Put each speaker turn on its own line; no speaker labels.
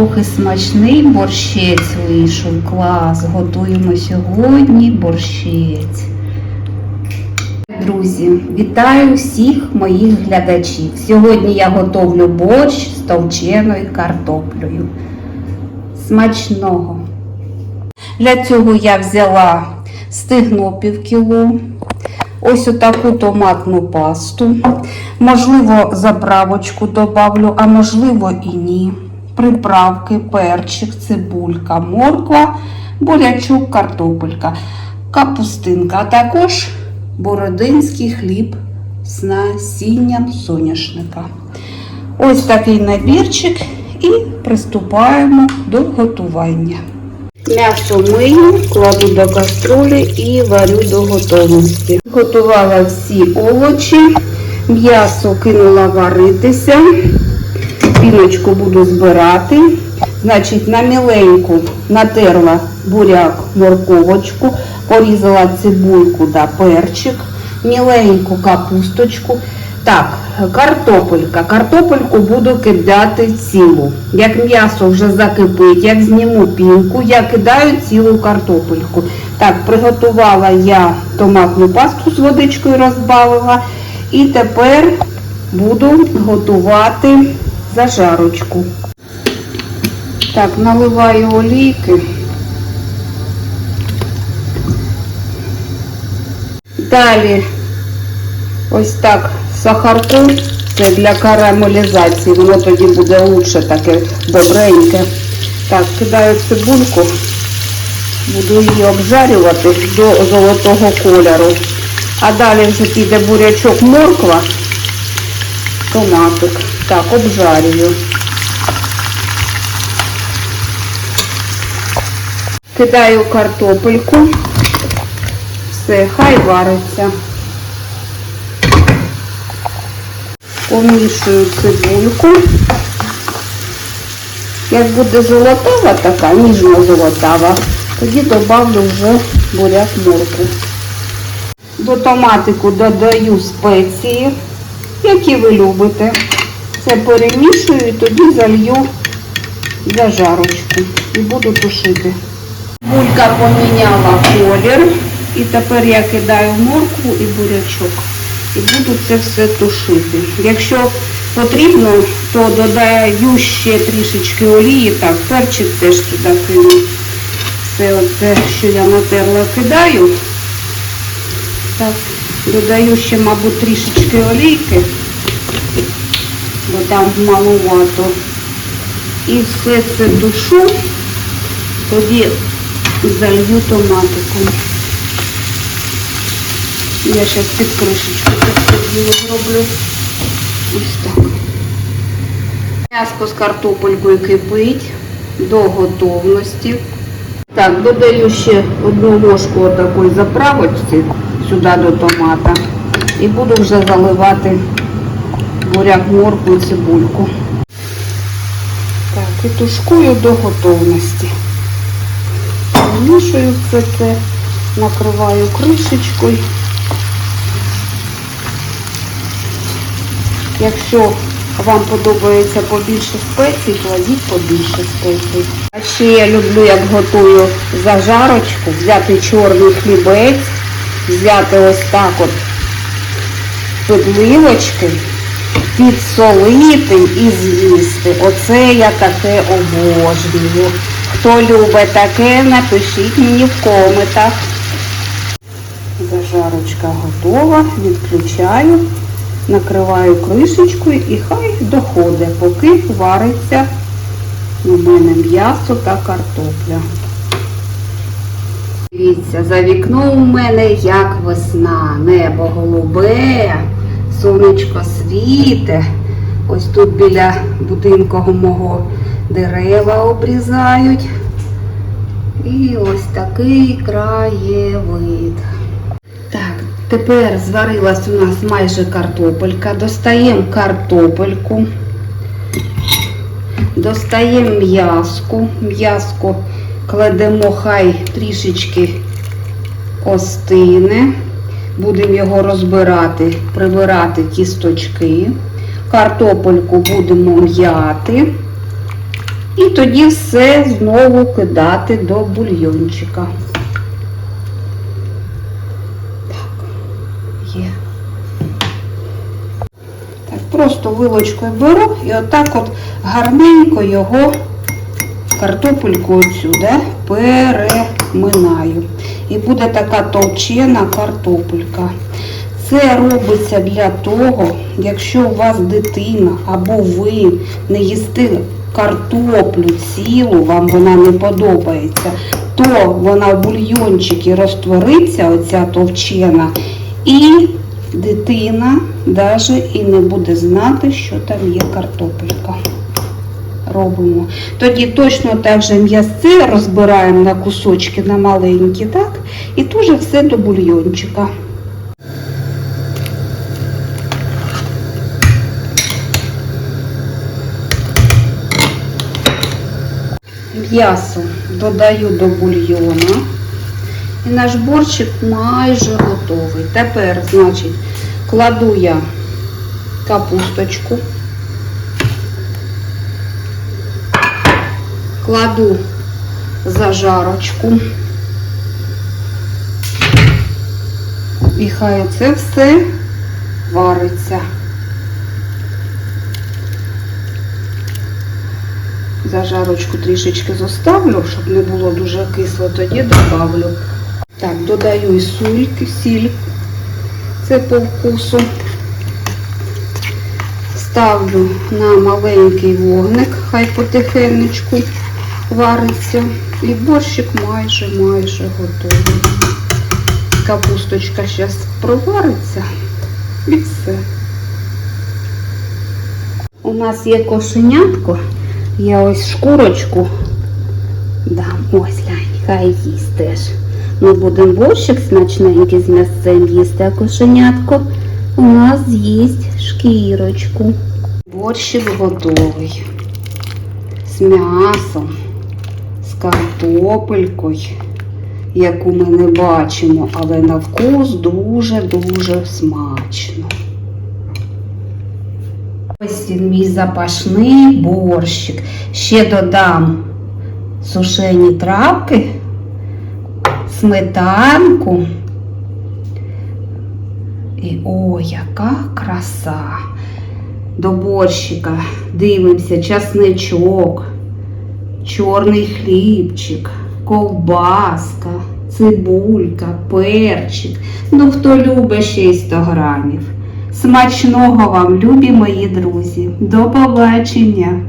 Ох, і смачний борщець вийшов. Клас. Готуємо сьогодні борщець. Друзі, вітаю всіх моїх глядачів. Сьогодні я готовлю борщ з товченою картоплею. Смачного! Для цього я взяла стигно пів кіло, ось отаку томатну пасту. Можливо, заправочку добавлю, а можливо і ні. Приправки, перчик, цибулька, морква, бурячок, картопелька, капустинка, а також бородинський хліб з насінням соняшника. Ось такий набірчик і приступаємо до готування. М'ясо мию, кладу до каструлі і варю до готовності. Готувала всі овочі, м'ясо кинула варитися, піночку буду збирати. Значить, на міленьку натерла буряк, морковочку, порізала цибульку да перчик, міленьку капусточку. Так, картопелька. Картопельку буду кидати цілу. Як м'ясо вже закипить, як зніму пінку, я кидаю цілу картопельку. Так, приготувала я томатну пасту з водичкою розбавила. І тепер буду готувати зажарочку. Так, наливаю олійки. Далі ось так сахарку. Це для карамелізації, воно тоді буде лучше таке добреньке. Так, кидаю цибульку, буду її обжарювати до золотого кольору. А далі вже піде бурячок морква, томатик. Так, обжарюю. Кидаю картопельку. Все, хай вариться. Помішую цибульку. Як буде золотава така, ніжно-золотава, тоді додавлю вже буряк морку. До томатику додаю спеції, які ви любите. Це перемішую і тоді залью зажарочку і буду тушити. Булька поміняла колір. І тепер я кидаю моркву і бурячок. І буду це все тушити. Якщо потрібно, то додаю ще трішечки олії. Так, перчик теж туди кину. Все оце, що я натерла, кидаю. Так, додаю ще, мабуть, трішечки олійки, бо там маловато. І все це душу, тоді залью томатиком. Я зараз під кришечку діло зроблю. Ось так. М'яско з картопелькою кипить до готовності. Так, додаю ще одну ложку отакої заправочки сюди до томата. І буду вже заливати буряк, морку і цибульку. Так, і тушкую до готовності. Вмішую все це, накриваю кришечкою. Якщо вам подобається побільше спецій, кладіть побільше спецій. А ще я люблю, як готую зажарочку, взяти чорний хлібець, взяти ось так от підливочки, підсолити і з'їсти. Оце я таке обожнюю. Хто любить таке, напишіть мені в коментах. Зажарочка готова, відключаю. Накриваю кришечкою і хай доходить, поки вариться у мене м'ясо та картопля. Дивіться, за вікном у мене як весна, небо голубе, сонечко світе. Ось тут біля будинку мого дерева обрізають. І ось такий краєвид. Так, тепер зварилась у нас майже картопелька. Достаємо картопельку, достаємо м'язку. М'язку кладемо хай трішечки остине. Будемо його розбирати, прибирати кісточки. Картопельку будемо м'яти. І тоді все знову кидати до бульйончика. Так, є. Так, просто вилочкою беру і отак от гарненько його картопельку отсюди переминаю. І буде така товчена картопелька. Це робиться для того, якщо у вас дитина або ви не їсти картоплю цілу, вам вона не подобається, то вона в бульйончики розтвориться, оця товчена, і дитина навіть і не буде знати, що там є картопелька. Робимо. Тоді точно так же м'ясце розбираємо на кусочки, на маленькі, так? І теж все до бульйончика. М'ясо додаю до бульйона. І наш борщик майже готовий. Тепер, значить, кладу я капусточку, кладу зажарочку. І хай це все вариться. Зажарочку трішечки зоставлю, щоб не було дуже кисло, тоді добавлю. Так, додаю і сульки, сіль. Це по вкусу. Ставлю на маленький вогник, хай потихенечку вариться. І борщик майже майже готовий. Капусточка зараз провариться і все. У нас є кошенятко. Я ось шкурочку дам. Ось глянь, хай їсть теж. Ми будемо борщик смачненький з м'ясцем їсти, а кошенятко у нас з'їсть шкірочку. Борщик готовий. З м'ясом, картопелькою, яку ми не бачимо, але на вкус дуже-дуже смачно. Ось він мій запашний борщик. Ще додам сушені травки, сметанку. І о, яка краса! До борщика дивимося часничок, чорний хлібчик, ковбаска, цибулька, перчик. Ну, хто любить ще й 100 грамів. Смачного вам, любі мої друзі. До побачення!